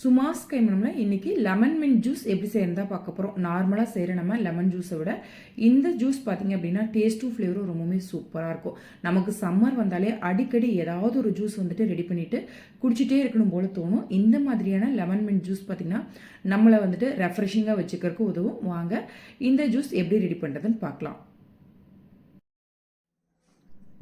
சுமாஸ் கைமணம்ல இன்னைக்கு lemon mint juice எப்படி செய்யறதா பார்க்க போகிறோம் நார்மலாக செய்கிற நம்ம லெமன் ஜூஸை விட இந்த ஜூஸ் பார்த்தீங்க அப்படின்னா டேஸ்ட்டும் ஃப்ளேவரும் ரொம்பவுமே சூப்பராக இருக்கும். நமக்கு சம்மர் வந்தாலே அடிக்கடி ஏதாவது ஒரு ஜூஸ் வந்துட்டு ரெடி பண்ணிட்டு குடிச்சிட்டே இருக்கணும் போல தோணும். இந்த மாதிரியான லெமன் மின்ட் ஜூஸ் பார்த்தீங்கன்னா நம்மளை வந்துட்டு ரெஃப்ரெஷிங்காக வச்சுக்கிறதுக்கு உதவும். வாங்க இந்த ஜூஸ் எப்படி ரெடி பண்ணுறதுன்னு பார்க்கலாம்.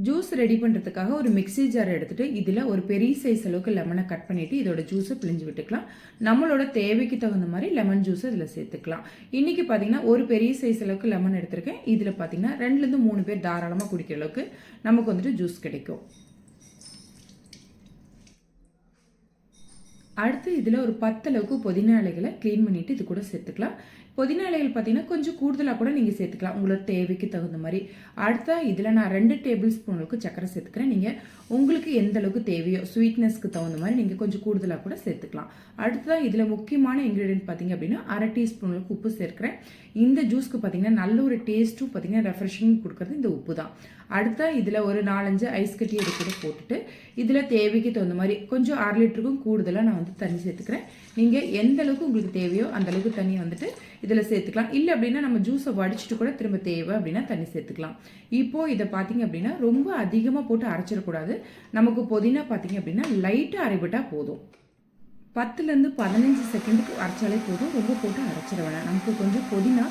ஜூஸ் ரெடி பண்ணுறதுக்காக ஒரு மிக்ஸி ஜார் எடுத்துகிட்டு இதில் ஒரு பெரிய சைஸ் அளவுக்கு லெமனை கட் பண்ணிவிட்டு இதோட ஜூஸை பிழிஞ்சு விட்டுக்கலாம். நம்மளோட தேவைக்கு தகுந்த மாதிரி லெமன் ஜூஸை இதில் சேர்த்துக்கலாம். இன்றைக்கி பார்த்தீங்கன்னா ஒரு பெரிய சைஸ் அளவுக்கு லெமன் எடுத்திருக்கேன். இதில் பார்த்தீங்கன்னா ரெண்டுலேருந்து மூணு பேர் தாராளமாக குடிக்கிற அளவுக்கு நமக்கு வந்துட்டு ஜூஸ் கிடைக்கும். அடுத்து இதில் ஒரு பத்தளவுக்கு புதினா இலைகளை க்ளீன் பண்ணிவிட்டு இது கூட சேர்த்துக்கலாம். புதினா இலைகள் பார்த்தீங்கன்னா கொஞ்சம் கூடுதலாக கூட நீங்கள் சேர்த்துக்கலாம். உங்களோட தேவைக்கு தகுந்த மாதிரி. அடுத்தா இதில் நான் ரெண்டு டேபிள் ஸ்பூனுக்கு சக்கரை சேர்த்துக்கிறேன். நீங்கள் உங்களுக்கு எந்த அளவுக்கு தேவையோ ஸ்வீட்னஸ்க்கு தகுந்த மாதிரி நீங்கள் கொஞ்சம் கூடுதலாக கூட சேர்த்துக்கலாம். அடுத்ததான் இதில் முக்கியமான இன்க்ரீடியன்ட் பார்த்தீங்க அப்படின்னா அரை டீஸ்பூனுக்கு உப்பு சேர்க்குறேன். இந்த ஜூஸ்க்கு பார்த்தீங்கன்னா நல்ல ஒரு டேஸ்ட்டும் பார்த்தீங்கன்னா ரெஃப்ரெஷிங் கொடுக்குறது இந்த உப்பு தான். அடுத்தா இதில் ஒரு நாலஞ்சு ஐஸ் கட்டி எடுத்து போட்டுட்டு இதில் தேவைக்கு தகுந்த மாதிரி கொஞ்சம் அரை லிட்டருக்கும் கூடுதலாக நான் வந்து தண்ணி சேர்த்துக்கிறேன். நீங்கள் எந்த அளவுக்கு உங்களுக்கு தேவையோ அந்த அளவுக்கு தண்ணி வந்துட்டு இதில் சேர்த்துக்கலாம். இல்லை அப்படின்னா நம்ம ஜூஸை வடிச்சிட்டு கூட திரும்ப தேவை அப்படின்னா தண்ணி சேர்த்துக்கலாம். இப்போது இதை பார்த்தீங்க அப்படின்னா ரொம்ப அதிகமாக போட்டு அரைச்சிடக்கூடாது. நமக்கு புதினா பார்த்தீங்க அப்படின்னா லைட்டாக அரைவிட்டால் போதும். பத்துலேருந்து பதினஞ்சு செகண்டுக்கு அரைச்சாலே போதும். ரொம்ப போட்டு அரைச்சிட வேணாம். நமக்கு கொஞ்சம் புதினா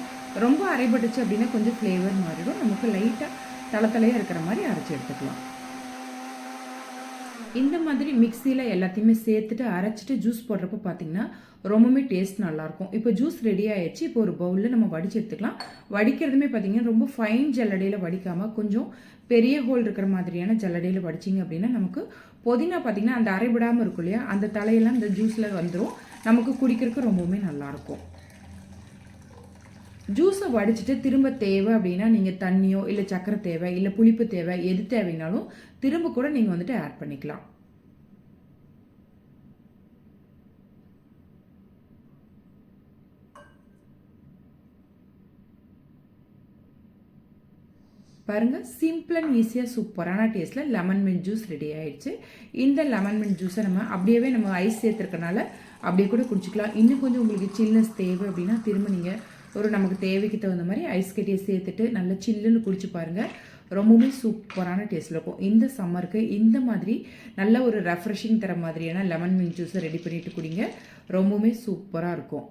ரொம்ப அரைபட்டுச்சு அப்படின்னா கொஞ்சம் ஃப்ளேவர் மாறிடும். நமக்கு லைட்டாக தளத்தலையாக இருக்கிற மாதிரி அரைச்சி எடுத்துக்கலாம். இந்த மாதிரி மிக்சியில் எல்லாத்தையுமே சேர்த்துட்டு அரைச்சிட்டு ஜூஸ் போடுறப்ப பார்த்தீங்கன்னா ரொம்பவுமே டேஸ்ட் நல்லாயிருக்கும். இப்போ ஜூஸ் ரெடி ஆயிடுச்சு இப்போ ஒரு பவுலில் நம்ம வடிச்சு எடுத்துக்கலாம். வடிக்கிறதுமே பார்த்தீங்கன்னா ரொம்ப ஃபைன் ஜல்லடையில் வடிக்காமல் கொஞ்சம் பெரிய ஹோல் இருக்கிற மாதிரியான ஜல்லடையில் வடிச்சிங்க அப்படின்னா நமக்கு புதினா பார்த்தீங்கன்னா அந்த அரைவிடாமல் இருக்கும் இல்லையா? அந்த தலையெல்லாம் இந்த ஜூஸில் வந்துடும் நமக்கு குடிக்கிறதுக்கு ரொம்பவுமே நல்லாயிருக்கும். ஜூஸை வடிச்சிட்டு திரும்ப தேவை அப்படின்னா நீங்கள் தண்ணியோ இல்லை சக்கரை தேவை இல்லை புளிப்பு தேவை எது தேவைனாலும் திரும்ப கூட நீங்கள் வந்துட்டு ஆட் பண்ணிக்கலாம். பாருங்கள் சிம்பிள் அண்ட் ஈஸியாக சூப்பரான டேஸ்ட்டில் லெமன் மின்ட் ஜூஸ் ரெடி ஆயிடுச்சு. இந்த லெமன் மின்ட் ஜூஸை நம்ம அப்படியே நம்ம ஐஸ் சேர்த்துருக்கனால அப்படியே கூட குடிச்சிக்கலாம். இன்னும் கொஞ்சம் உங்களுக்கு சில்னஸ் தேவை அப்படின்னா திரும்ப நீங்கள் ஒரு நமக்கு தேவைக்கு தகுந்த மாதிரி ஐஸ் கட்டியை சேர்த்துட்டு நல்லா சில்லுன்னு குடிச்சு பாருங்கள் ரொம்பவுமே சூப்பரான டேஸ்ட்டில் இருக்கும். இந்த சம்மருக்கு இந்த மாதிரி நல்ல ஒரு ரெஃப்ரெஷிங் தர மாதிரியான லெமன் மின் ஜூஸை ரெடி பண்ணிட்டு குடிங்க. ரொம்பவுமே சூப்பராக இருக்கும்.